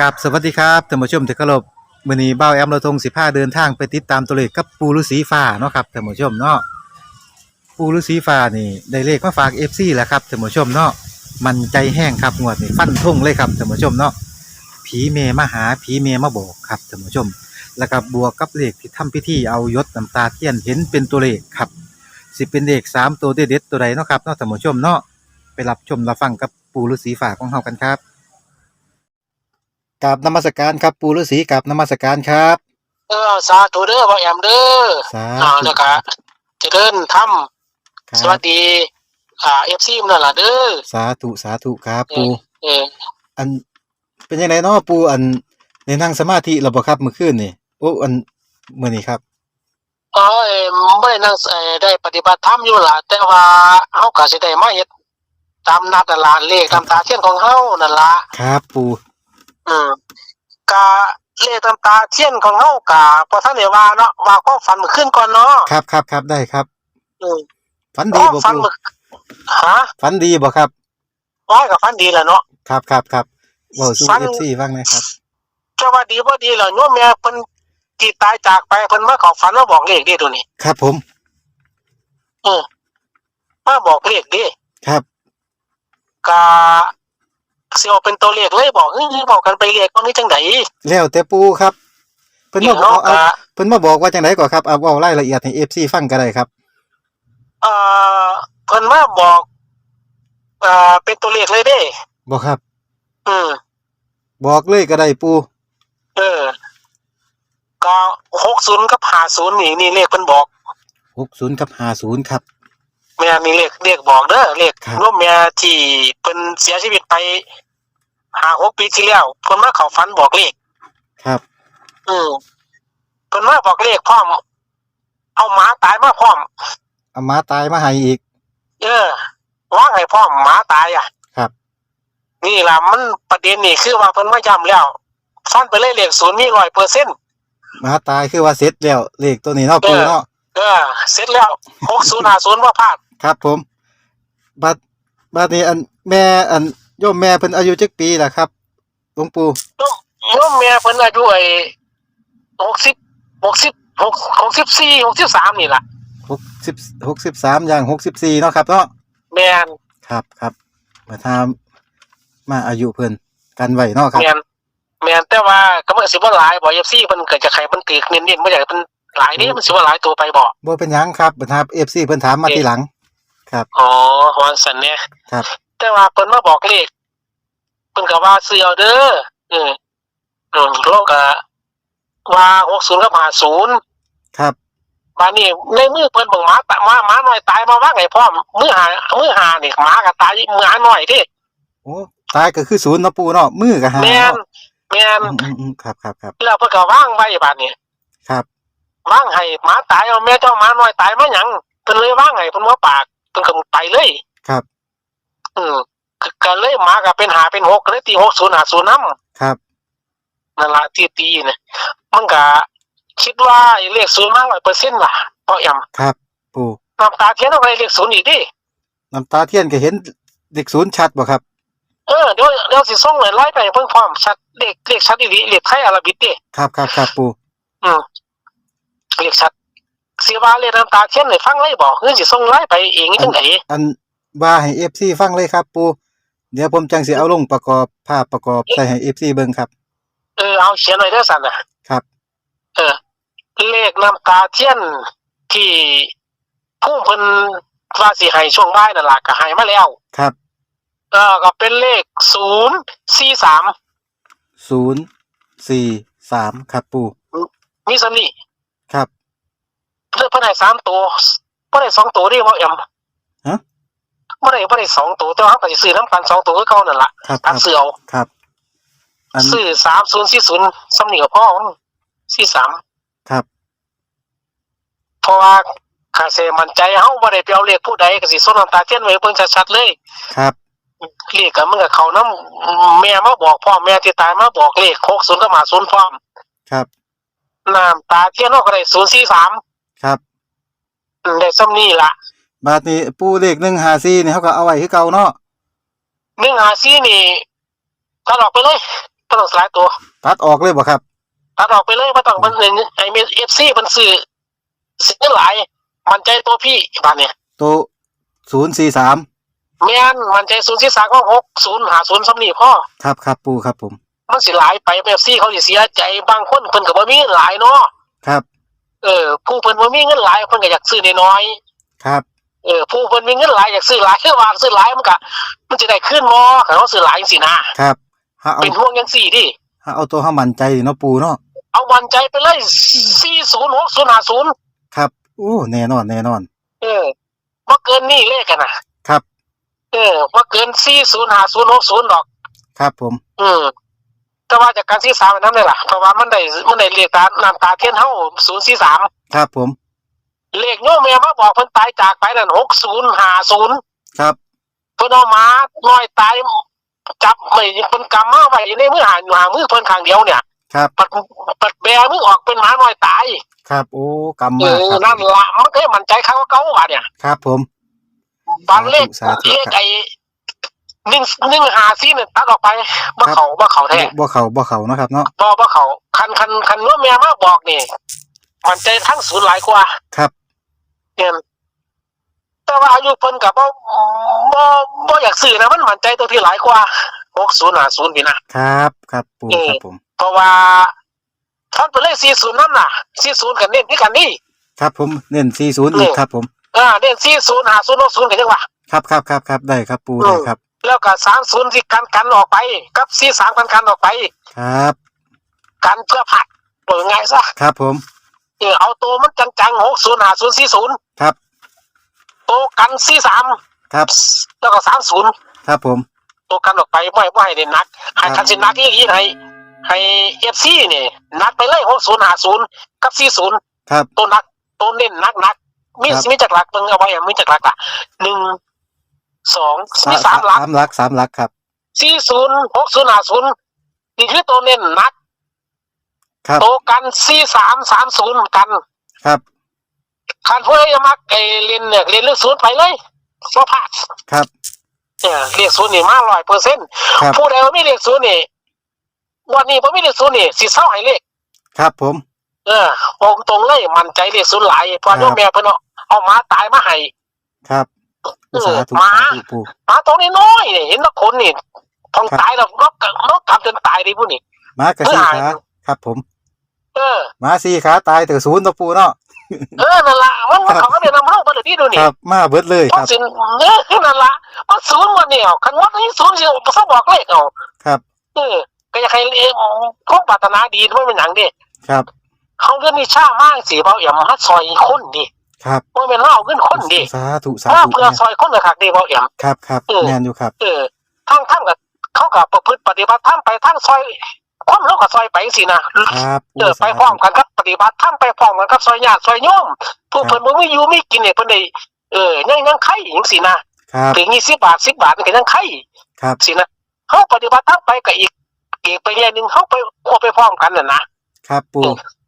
กับสวัสดีครับท่านผู้ชมที่เคารพมื้อนี้เบ้าแอมเราทง15เดินทางไปติดตามตัวเลขกับปูฤาษีฟ้าเนาะครับท่านผู้ชมเนาะปูฤาษีฟ้านี่ได้เลขมาฝาก FC แล้วครับท่านผู้ชมเนาะมันใจแห้งครับงวดนี้ฟันธงเลยครับท่านผู้ชมเนาะผีเมมาหาผีเมมาบอกครับท่านผู้ชม แล้วก็บวกกับเลขที่ทำพิธีเอายศน้ำตาเทียนเห็นเป็นตัวเลขครับสิเป็นเลขสามตัวเด็ดๆตัวใดเนาะครับเนาะท่านผู้ชมเนาะไปรับชมรับฟังกับปูฤาษีฟ้าของเฮากันครับ กับนมัสการครับ ปูฤาษีกับนมัสการครับ เออสาธุเด้อพ่อแอมเด้อสาอ่าธุแล้วก็เจริญธรรมครัสวับ สดี อ่า FC นั่นล่ะเด้อสาธุสาธุครับปูเอออันเป็นยังไงเนาะปูอันในนั่งสมาธิเราบ่ครับเมื่อคืนนี่โอ้อันมื้อนี้ครับเออเอ่อบ่ได้นั่งเอ่อได้ปฏิบัติธรรมอยู่ล่ะแต่ว่าเฮาก็สิได้มาเฮ็ดตามนัดนั่นล่ะเลขตามตาเทียนของเฮานั่นล่ะครับปู อืมกะเลขตามตาเทียนของเฮากะบ่ทันได้ว่าเนาะว่าความฝันเมื่อคืนก่อนเนาะครับครับครับได้ครับอืมฝันคดีวามบ่ฝันปูเมื่อฮะฝันดีบ่ครับ ว่าก็ฝันดีแหละเนาะ ครับครับครับเว้าสู่ ฝัน FC ฟังหนะครับ จะว่าดีบ่ดีเหรอโยมแม่เพิ่นที่ตายจากไปเพิ่นมาเข้าฝันมาบอกเลขเด้ตัวนี้ครับผมเออมาบอกเลขเด้ครับกะ สิเอาเป็นตัวเลขเลยบอกเฮ้ยบอกกันไปเลขว่านี่จังไดแล้วแต่ปูครับเพิ่นมาบเนาะอกเอากะเพิ่นมาบอกว่าจังไดก่อนครับเอาเว้ารายละเอียดให้ FC ฟังก็ได้ครับเอ่อเพิ่นมาบอกเอ่อเป็นตัวเลขเลยเด้บ่ครับ อืมบอกเลยก็ได้ปูเออ ก็60กับ50นี่นี่เลขเพิ่นบอก60กับ50ครับ แม่นี่เลขเลขบอกเด้อเลขครับ ร่วมแม่ที่เพิ่นเสียชีวิตไป5 6ปีที่แล้วเพิ่นมาเข้าฝันบอกเลข ครับ อืมเพิ่นมาบอกเลขพร้อม เอาหมาตายมาพร้อม เอาหมาตายมาให้อีก เออว่างให้พร้อมหมาตายอะครับ นี่ล่ะมันประเด็นนี่คือว่าเพิ่นมาย้ำแล้วฟันไปเลยเลขศูนย์มีร้อยเปอร์เซ็นต์หมาตายคือว่าเสร็จแล้วเลขตัวนี้เนาะปูเออเนาะเออเสร็จแล้วหกศูนย์ห้าศูนย์ว่าพลาด ครับผมบัดบัดนี้อันแม่อันโยมแม่เพิ่นอายุจักปีล่ะครับหลวงปู่โยมแม่เพิ่นอายุไอ้หกสิบหกสิบหกหกสิบสี่หกสิบสามนี่ล่ะ60 63อย่าง64เนาะครับเนาะแม่นครับครับมาถามมาอายุเพิ่นกันไว้เนาะครับแม่นแม่นแต่ว่าก็มันสิบ่หลายบ่ FC เพิ่นก็จะใครเพิ่นตีเน้นๆบ่อยากให้เพิ่นหลายนี่มันสิบ่หลายตัวไปบ่บ่เป็นหยังครับบัดครับ FC เพิ่นถามมาทีหลัง ครับ อ๋อวางสันเนี่ยครับ แต่ว่าเพิ่นมาบอกเลขเพิ่นก็ว่าซื้อเอาเด้อเอออืมโลกก็ว่า60กับ50ครับบาดนี้ในมือเพิ่นเบิ่งหมาตะหมาหมาน้อยตายมาว่าไงพร้อมมือหามือหานี่หมาก็ตายมือหาน้อยเด้โอ้ตายก็คือศูนย์เนาะปู่เนาะมือก็หาแม่นเนาะแม่นอืมอืมอืมครับครับครับแล้วเพิ่นก็วางไว้บาดนี้ ครับวางให้หมาตายเอาแม่เจ้าหมาน้อยตายมาหยังเพิ่นเลยวางให้เพิ่นบ่ปาก เพิ่นก็ไปเลยครับอืมก็ก็เลยหมาก็เป็นหาเป็นหกก็เลยตี60 50นำครับนั่นละที่ตีเนี่ยมันก็คิดว่าไอ้เลขศูนย์มากร้อยเปอร์เซ็นต์ล่ะเพราะอย่างครับปู่น้ำตาเทียนเอาไปเลขศูนย์อีกดิน้ำตาเทียนก็เห็นเด็กศูนย์ชัดบ่ครับเออเดี๋ยวเดี๋ยวสิส่งเลยไล่ไปเพิ่งพร้อมชัดเลขเลขชัดอีหลีเลขไทยอาราบิกดิครับครับครับปู่อืมเลขชัด สิว่าเลขน้ำตาเทียนให้ฟังเลยบ่เฮือสิส่งไล่ไปเองจังไดอันว่าให้ FC ฟังเลยครับ ปู่เดี๋ยวผมจังสิเอาลงประกอบภาพประกอบใส่ให้ FC เบิ่งครับ เออเอาเขียนไว้เด้อสั่นน่ะครับ เออ เลขน้ำตาเทียนที่ผู้เพิ่นว่าสิให้ช่วงบ่ายนั่นล่ะก็ให้มาแล้ว ครับ เออก็เป็นเลข043ศูนย์สี่สามครับปู่มีสำนี่ครับ เพื่อเพื่อให้สามตัวเพื่อให้สองตัวดิว่าเอ็มฮะเมื่อไรเมื่อไรสองตัวแต่ว่าเขาก็จะซื้อน้ำกันสองตัวก็เขานั่นแหละครับคตัรัดบเสือเอาครับ อันซื้อสามศูนย์สี่ศูนย์สำเนียงพ่อสี่สาม ครับเพราะว่าข้าเสมันใจเฮาบ่ได้ไปเอาเลขผู้ใดก็สิส่งน้ำตาเทียนไว้เบิ่งชัดๆเลยครับเลขก็มันก็เขาน้ำแม่มาบอกพ่อแม่ที่ตายมาบอกเลข60กับ50พร้อมครับน้ำตาเทียนเฮาก็ได้043 ครับได้ซ้ำนี่ล่ะบาทนี้ปูเลขหนึ่งหาซีนี่เขาก็เอาไว้คือเก่าเนาะ154นี่ตัดออกไปเลยบ่ต้องหลายตัวตัดออกเลยบ่ครับตัดออกไปเลยบ่ต้องมันไอ้เอฟซีมันซื้อสิเงินหลาย มันใจตัวพี่บาดเนี่ยตัวศูนย์สี่สามแม่นมันใจศูนย์สี่สามก็หกศูนย์หาศูนย์สำนีพ่อครับครับปูครับผม มันสิหลายไปเอฟซีเขาสิเสียใจบางคนเพิ่นก็บ่มีเงินหลายเนาะครับ เออ ผู้เพิ่นบ่มีเงินหลายเพิ่นก็อยากซื้อน้อยครับๆเออ ผู้เพิ่นมีเงินหลายอยากซื้อหลายคือว่าซื้อหลายมันก็มันจะได้ขึ้นบ่คันเขาซื้อหลายจังซี่นะครับถ้าเอาเป็นห่วงจังซี่ดิถ้าเอาตัวห้ามันใจเนาะปูเนาะเอามันใจไปเลย406050 ครับโอ้แน่นอนแน่นอน เออบ่เกินนี่เลขกันนะครับ เออบ่เกิน405060ดอก ครับผม อืม แต่ว่าจากการที่สามนั้นเลยล่ะเพราะว่ามันได้มันได้เลขตาน้ำตาเทียนเฮา043ครับผม เลขโยมแม่มาบอกเพิ่นตายจากไปนั่น6050ครับเพิ่นเอาหมาน้อยตายจับไม่เพิ่นกำมาไว้ในมือหาหามือเพิ่นข้างเดียวเนี่ยครับปัดปัดแบมือออกเป็นหมาน้อยตายครับ โอ้กำเอมาอครับนั่นละมันก็ให้มั่นใจเขาว่าเก่าว่าเนี่ยครับ ผมบางเลขสาธุเลขครับไอ้ หนึ่งหนึ่งหาซี่เนี่ยตัดออกไปบ่เขาบ่เขาแท้บ่เขาบ่เขาเนาะครับ เนาะบ่บ่เขาคันคันคันว่าแม่มาบอกนี่มั่นใจทั้งศูนย์หลายกว่าครับเนี่ยแต่ว่าอายุเพิ่นก็บ่บ่บ่อยากซื้อนะมันมั่นใจตัวที่หลายกว่า60 50พี่นะครับ ครับปูเออครับผมเพราะว่าท่านไปเลยสี่ศูนย์นั่นน่ะสี่ศูนย์กันเน้นที่กันนี่ครับผมเน้นสี่ศูนย์อีกครับผมอ่าเน้นสี่ศูนย์หาศูนย์หกศูนย์กันยังวะครับครับครับครับได้ครับปูอืมได้ครับ แล้วก็สามศูนย์ที่กันกันออกไป กับสี่สามกันกันออกไป ครับ กันเพื่อผัดเปิดไงซะครับผม เออเอาตัวมันจังๆหกศูนย์หาศูนย์สี่ศูนย์ครับ ตัวกันสี่สามครับ แล้วก็สามศูนย์ครับผม ตัวกันออกไปไม่ไม่ให้เด่นนักให้ครับคันสินักอีกทีให้ให้เอฟซีนี่นักไปเลยหกศูนย์หาศูนย์กับสี่ศูนย์ครับ ตัวนักตัวเน้นนักนักมีครับ มีจากหลักเบิ่งเอาไว้อะมีจากหลักอะหนึ่ง สองมีสามหลักสามหลักสามหลักครับสี่ศูนย์หกศูนย์ห้าศูนย์นี่คือตัวเน้นนักครับตัวกันสี่สามสามศูนย์กัน ครับคันพวกนี้มักไอเรียนเนี่ยเรียนเลือกศูนย์ไปเลยก็พลาดครับเนี่ยเรียกศูนย์นี่มาร้อยเปอร์เซ็นต์ครับผู้ใดว่าไม่เรียกศูนย์นี่วันนี้ผมไม่เรียกศูนย์นี่สิเศร้าให้เลขครับผม เออผมตรงเลยมันใจเรียกศูนย์หลายเพราะครับโยมแม่เพิ่นเอาเอาหมาตายมาให้ครับเออ สาธุหมาสาธุปูหมาตัวนี้น้อยเนี่ยเห็นนักคนนี่ทองครับตายแล้วนกนกกลับจนตายดิผู้นี่หมากระสีเออขาครับผม เออหมาสี่ขาตายแต่ศูนย์ตัวปูเนาะเออนั่นละมันมันครับเขาก็เดี๋ยวนำเข้ามาเดี๋ยวนี้ดูคนี่รับมาเบิดเลยเพคราะรับสินเออนั่นละมันศูนย์วันเนี่ยคันวัดนี้ศูนย์สิเขาบอกเลขเอาครับเออก็อยากให้เองพวกปรารถนาดีไม่เป็นหยังดิครับเขาเรื่องนี้ช่ามากสิเบาอย่ามาซอยคนดิ ครับว่าเป็นเล่าเงินคนดิสาธุสาว่าธุเพื่อซอยคนเลยคักดิเบาอย่าครับครับเออแน่นอยู่ครับเออทั้งทั้งกับเขากับประพฤติปฏิบัติทั้งไปทั้งซอยคนเขากับซอยไปสินะครับเออไปพร้อมกันครับปฏิบัติทำไปพร้อมกันครับซอยญาติซอยโยมผู้เพิ่นบ่มีอยู่มีกินเนี่ยเพิ่นได้เออยังยังไข่จังซี่นะครับถึง20บาท10บาทนี่ก็ยังไข่ครับสินะเฮาปฏิบัติทำไปก็อีกอีกไปเรื่อยหนึงเฮาไปควบไปพร้อมกันน่ะนะครับปู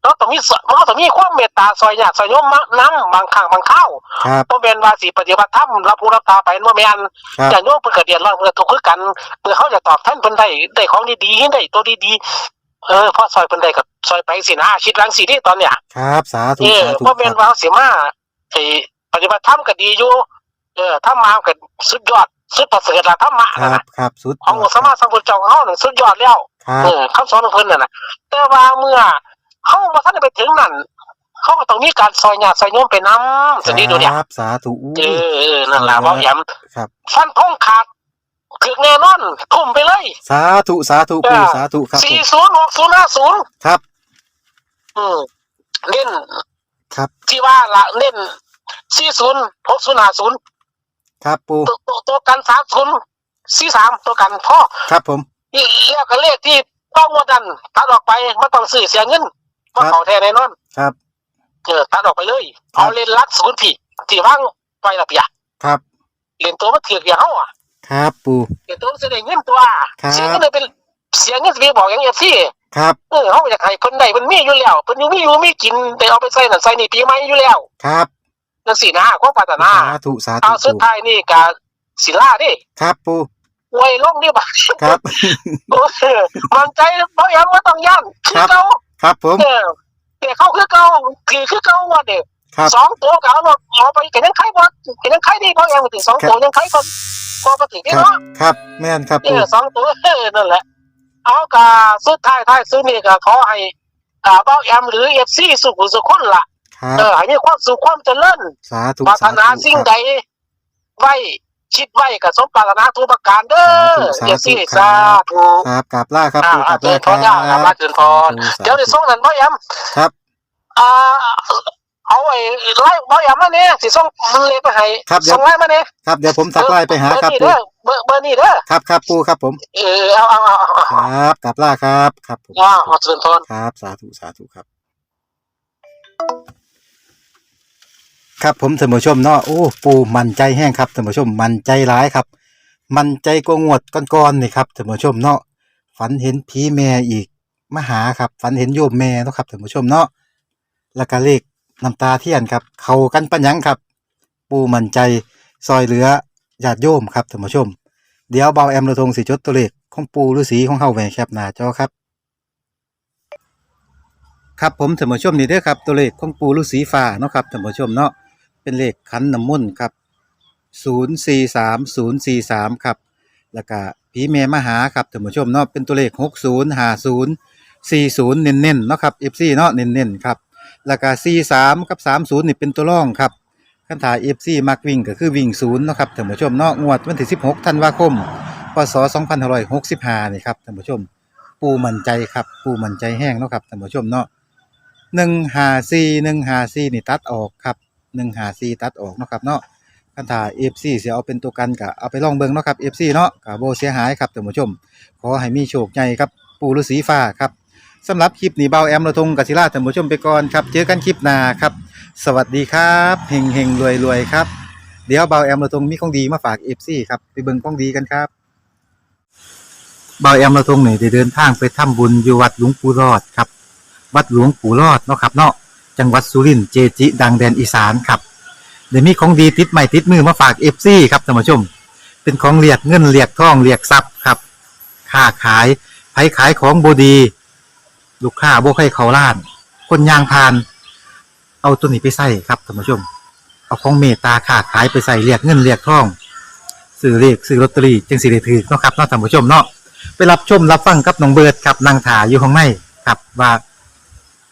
เราต้องมีสเราต้องมีความเมตตาซอยญาติซอยโยมมะนํบางครั้งบางคราวครับบ่แม่นว่าสิปฏิบัติธรรมรับผู้รับตาไปบ่แม่นครับญาติโยมเพิ่นก็เดือดร้อนเพิ่นก็ทุกข์คือกันเมื่อเฮาจะตอบแทนเพิ่นได้ได้ของดีๆได้ตัวดีๆเออพอซอยเพิ่นได้ก็ซอยไปสินะคิดลังสิที่ตอนเนี้ยครับสาธุเออสาธุเพราะเป็นว่าเสียมาไอ้ปฏิบัติธรรมก็ดีอยู่เออถ้ามาก็สุดยอดสุดประเสริฐละธรรมะคนั่นรับน่ะครับสุดของสมมาสัมพุทธเจ้าของเฮานั่นสุดยอดแล้วครับเออคำสอนของเพิ่นนั่นน่ะแต่ว่าเมื่อ เฮาบ่ทันได้ไปถึงนั่นเขาก็ต้องมีการซอยญาติซอยโยมไปนำสินี้ดูเนี่ยครับสาธุอู้เออเออนั่นล่ะเว้าย้ำครับฟันทงขาดถึกแน่นอนทุ่มไปเลย สาธุสาธุปูเออสาธุครับผม40 60 50ครับ อืมเน้นครับ ที่ว่าละเน้น40 60 50ครับปูตัวตัวตัวกันสามศูนย์สี่สามตัวกันพ่อครับผมอีแล้วก็เลขที่ต้องงวดนั้นตัดออกไปไม่ต้องซื้อเสียเงิน มาเขาแท้แน่นอน ครับเออตัดออกไปเลยครับเอาเลนลักศูนย์พี่ที่ว่างไปละเปียครับเลนตัวมันถือกอย่างเฮาอะครับปูเลนตัวมันแสดงเงินตัวครับเสียเงินเลยเป็นเสียเงินสิไปบอกอย่างเอฟซีครับเออเฮาอยากให้เพิ่นได้เพิ่นมีอยู่แล้วเพิ่นอยู่มีอยู่มีกินได้เอาไปใส่นั่นใส่นี่ปีใหม่อยู่แล้วครับจังซี่นะความปรารถนาสาธุสาธุเอาสุดปูท้ายนี่ก็ศิลาเดิครับปูอวยลงนี่บัดครับเออมันใจเบาแอมว่าต้องย่านคือเก่า ครับผม เออเดี๋ยวเขาคือเก่าคือคือเก่าว่าเด็กครับ สองตัวก็เอาหมดเอาไปเก็นยังไข่บ่เก็นยังไข่ดีเบาแอมถึงสองตัวยังไข่ก็ก็ปกติครับ เนาะครับแม่นครับเอปูอสองตัวเออนั่นแหละ เอากาสุดท้ายท้ายซื้อนี่ก็ขอให้อ่าเบาแอมหรือเอฟซีสุขุสุขคนล่ะ ครับ เออให้มีความสุขความเจริญสาธุปรารถนาสธุสิ่งครับใดไว้ คิดไว้กับสมปรารถนาทุกประการเด้อสาธุเอฟซีสาสาธุธุครับกราบลาครับอ่าปูกราบเจริลาญคพรัรบยาครับมาเจริญพรสาธุเดี๋ยวในส่งนั้นเบาแอมครับอ่าเอาไอ้ไล่เบาแอมมาเนี่ยสิส่งมันเลยไปให้ครับเดี๋ยวส่งไล่มาเนี่ยครับเดี๋ยวผมทักไลน์ไปหาครับเบอร์นี้ปูเด้อเบอร์เบอร์นี้เด้อครับครับปูครับผมเออเอาเอาเอาเอาคเอารับกราบลาครับ ครับผมว้าวเอาเจริญพรครับ สาธุสาธุครับ ครับผมท่านผู้ชมเนาะโอ้ปูมันใจแห้งครับท่านผู้ชมมันใจร้ายครับ มันใจกงวดก้อนๆนี่ครับท่านผู้ชมเนาะฝันเห็นผีแม่อีกมาหาครับฝันเห็นโยมแม่เนาะครับท่านผู้ชมเนาะแล้วก็เลขน้ำตาเทียนครับ เขากันปัญญังครับ ปูมันใจซอยเหลือญาติโยมครับท่านผู้ชม เดี๋ยวเบาแอมระทงสิจดตัวเลขของปูฤาษีของเฮาไว้แคปหน้าจอครับครับผมท่านผู้ชมนี่เด้อครับตัวเลขของปูฤาษีฟ้าเนาะครับท่านผู้ชมเนาะ เป็นเลขขันน้ำมนต์ครับ043043ครับแล้วก็ผีแม่มาหาครับท่านผู้ชมเนาะเป็นตัวเลข 6050 40 เน้นๆเนาะครับ FC เนาะเน้นๆครับแล้วก็43กับ30นี่เป็นตัวรองครับคันถ่าย FC มักวิ่งก็คือวิ่ง0เนาะครับท่านผู้ชมเนาะงวดวันที่16ธันวาคมพศ2565นี่ครับท่านผู้ชม ปูมั่นใจครับ ปูมั่นใจแห้งเนาะครับท่านผู้ชมเนาะหนึ่งหาซีหนึ่งหาซีนี่ตัดออกครับ หนึ่งหาซีตัดออกเนาะครับเนาะคันถ่าเอฟซีเสียเอาเป็นตัวกันกะเอาไปลองเบิ่งเนาะครับเอฟซีเนาะกะโบเสียหายครับท่านผู้ชม ขอให้มีโชคใหญ่ครับปูฤาษีฟ้าครับสำหรับคลิปนี้เบาแอมระทงกัศิลาท่านผู้ชมไปก่อนครับเจอกันคลิปหน้าครับสวัสดีครับเฮงเฮงรวยรวยครับเดี๋ยวเบาแอมระทงมีของดีมาฝากเอฟซีครับไปเบิ่งของดีกันครับเบาแอมระทงนี่ได้เดินทางไปทำบุญอยู่วัดหลวงปู่รอดครับ วัดหลวงปู่รอดเนาะครับเนาะ จังหวัดสุรินทร์เจจิ ดังแดนอีสานครับเดี๋ยวมีของดีติดใหม่ติดมือมาฝากเอฟซีครับท่านผู้ชม เป็นของเรียกเงินเรียกทองเรียกทรัพย์ครับค้าขายไผขายของบดี ลูกค้าโบ่ใครเขาล้าน คนยางพาน เอาตัวนี้ไปใส่ครับท่านผู้ชม เอาของเมตตาค้าขายไปใส่เรียกเงินเรียกทองซื้อเรียกซื้อลอตเตอรี่จึงสิได้ถือเนาะครับเนาะท่านผู้ชมเนาะไปรับชมรับฟังกับน้องเบิร์ดครับนางถาอยู่ข้างในครับว่า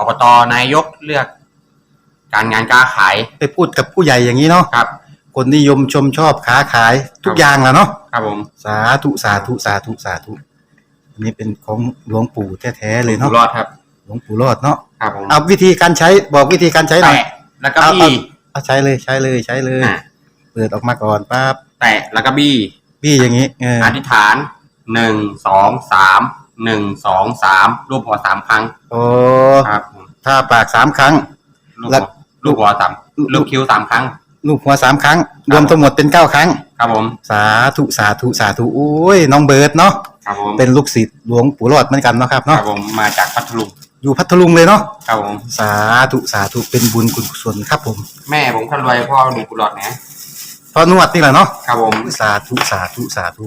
อบตนายกเลือก การงานการขายไปพูดกับผู้ใหญ่อย่างนี้เนาะครับ คนนิยมชมชอบค้าขายทุกอย่างแหล้วเนาะครับผมสาธุสาธุสาธุสาธุอันนี้เป็นของหลวงปู่แท้ๆเลยอยู่เนาะรอดครับ หลวงปู่รอดเนาะครับผมเอาวิธีการใช้บอกวิธีการใช้หน่อย แตะแล้วก็เอาบี้ เอาใช้เลยใช้เลยใช้เลย อะ เปิดออกมาก่อนปั๊บแตะแล้วก็บี้พี่อย่างนี้เอออธิษฐานหนึ่งสองสาม หนึ่งสองสามรูปหัวสามครั้งโอ้ครับผมถ้าปากสามครั้งลูกแล้หัววลูกหัวสามลูกคิ้วสามครั้ง ลูกหัวสามครั้ง รวมทั้งหมดเป็นเก้าครั้ง ครับผมสาธุสาธุสาธุโอ้ยน้องเบิร์ดเนาะครับผมเป็นลูกศิษย์หลวงปู่รอดเหมือนกันเนาะครับครัเนาะบผมมาจากพัทลุงอยู่พัทลุงเลยเนาะครับผมสาธุสาธุเป็นบุญกุศลครับผมแม่ผมคนรวยพ่อหนุ่มกุหลาบนะพอนวดนี่แหละเนาะครับผม สาธุสาธุสาธุ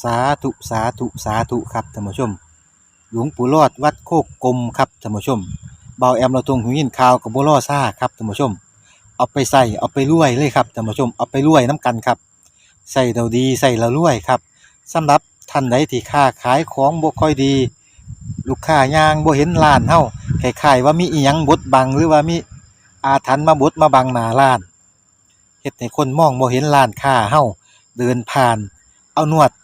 สาธุสาธุสาธุครับท่านผู้ชม หลวงปู่รอดวัดโคกกลมครับท่านผู้ชมเบาแอมเราตรงหูยินข่าวกับบัวล่อซ่าครับท่านผู้ชม เอาไปใส่เอาไปรวยเลยครับท่านผู้ชมเอาไปรวยน้ำกันครับใส่เราดีใส่เรารวยครับสำหรับท่านใดที่ค้าขายของบ่ค่อยดี ลูกค้ายางบ่เห็นร้านเฮาคล้ายๆว่ามีอีหยังบดบังหรือว่ามีอาถรรพ์มาบดมาบังหน้าร้านเฮ็ดให้คนมองบ่เห็นร้านค้าเฮาเดินผ่าน เอานวด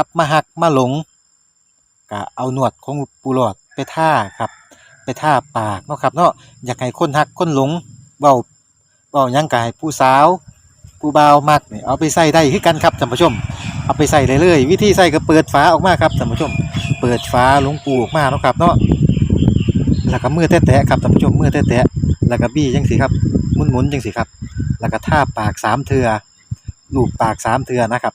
กลับมาหักมาหลงก็เอาหนวดของปูหลอดไปท่าครับไปท่าปากเนาะครับเนาะอยากให้คนหักคนหลงเว้าเว้ายังก็ให้ผู้สาวผู้บ่าวมักนี่ยเอาไปใส่ได้คือกันครับท่านผู้ชม เอาไปใส่เลยวิธีใส่ก็เปิดฝาออกมาครับท่านผู้ชม เปิดฝาหลวงปู่ออกมาเนาะครับเนาะแล้วก็มือแตะๆครับท่านผู้ชมมือแตะๆแล้วก็บี้จังสิครับหมุนๆจังสิครับ แล้วก็ท่าปากสามเทือลูบปากสามเทือนะครับ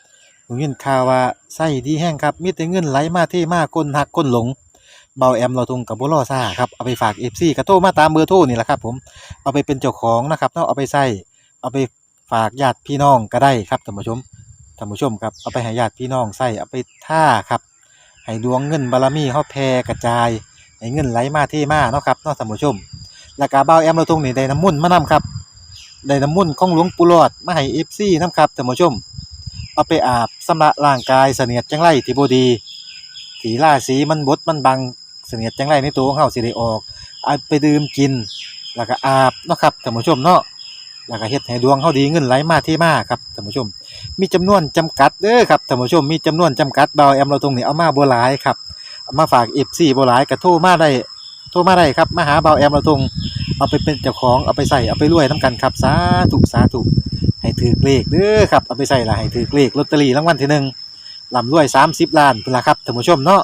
ผมยินข่าวว่าไส้ดีแห้งครับ มีแต่เงินไหลมาเทมาคนหักคนหลง เบาแอมเราทุงกับบ่รอซ่าครับ เอาไปฝาก FC ก็โทรมาตามเบอร์โทรนี่แหละครับ ผม เอาไปเป็นเจ้าของนะครับเนาะเอาไปใส่เอาไปฝากญาติพี่น้องก็ได้ครับท่านผู้ชมท่านผู้ชมครับเอาไปให้ญาติพี่น้องใส่เอาไปท่าครับให้ดวงเงินบารมีเฮาแผ่กระจายให้เงินไหลมาเทมาเนาะครับเนาะท่านผู้ชมแล้วก็บ่าแอมเราตรงนี้ได้น้ำมุ่นมานํครับได้น้ำมุ่นของหลวงปู่หลอดมาให้ FC นํครับท่านผู้ชม เอาไปอาบสำระร่างกายเสนียดจังไรที่บ่ดีที่ราสีมันบดมันบังเสนียดจังไรในตัวของเฮาสิได้ออกเอาไปดื่มกิน แล้วก็อาบเนาะครับท่านผู้ชมเนาะแล้วก็เฮ็ดให้ดวงเฮาดีเงินไหลมาเทมาครับท่านผู้ชม มีจำนวนจำกัดเด้อครับท่านผู้ชมมีจำนวนจำกัดเบาแอมเราตรงนี้เอามาบ่หลายครับเอามาฝาก FC บ่หลายก็โทรมาได้โทรมาได้ครับมาหาเบาแอมเราตรงเอาไปเป็นเจ้าของเอาไปใส่เอาไปรวยน้ำกันครับสาธุสาธุ ให้ถือเลขเด้อครับเอาไปใส่ละให้ถือเลขลอตเตอรี่รางวัลที่หนึ่งลำรวยสามสิบล้านเป็นละครับท่านผู้ชมเนาะ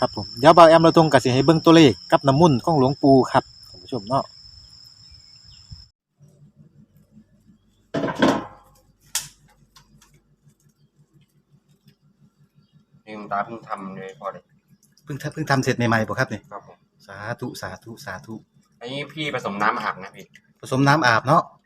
ครับผมเดี๋ยวเบาแอมเราตรงกับสิให้เบิ่งตัวเลขกับน้ำมุ่นต์ของหลวงปู่ครับท่านผู้ชมเนาะนี่คุณตาเพิ่งทำเลยพอเลยเพิ่งเพิ่งทำเสร็จใหม่ๆบ่ครับนี่ครับผมสาธุสาธุสาธุอันนี้พี่ผสมน้ำอาบนะพี่ผสมน้ำอาบเนาะครับ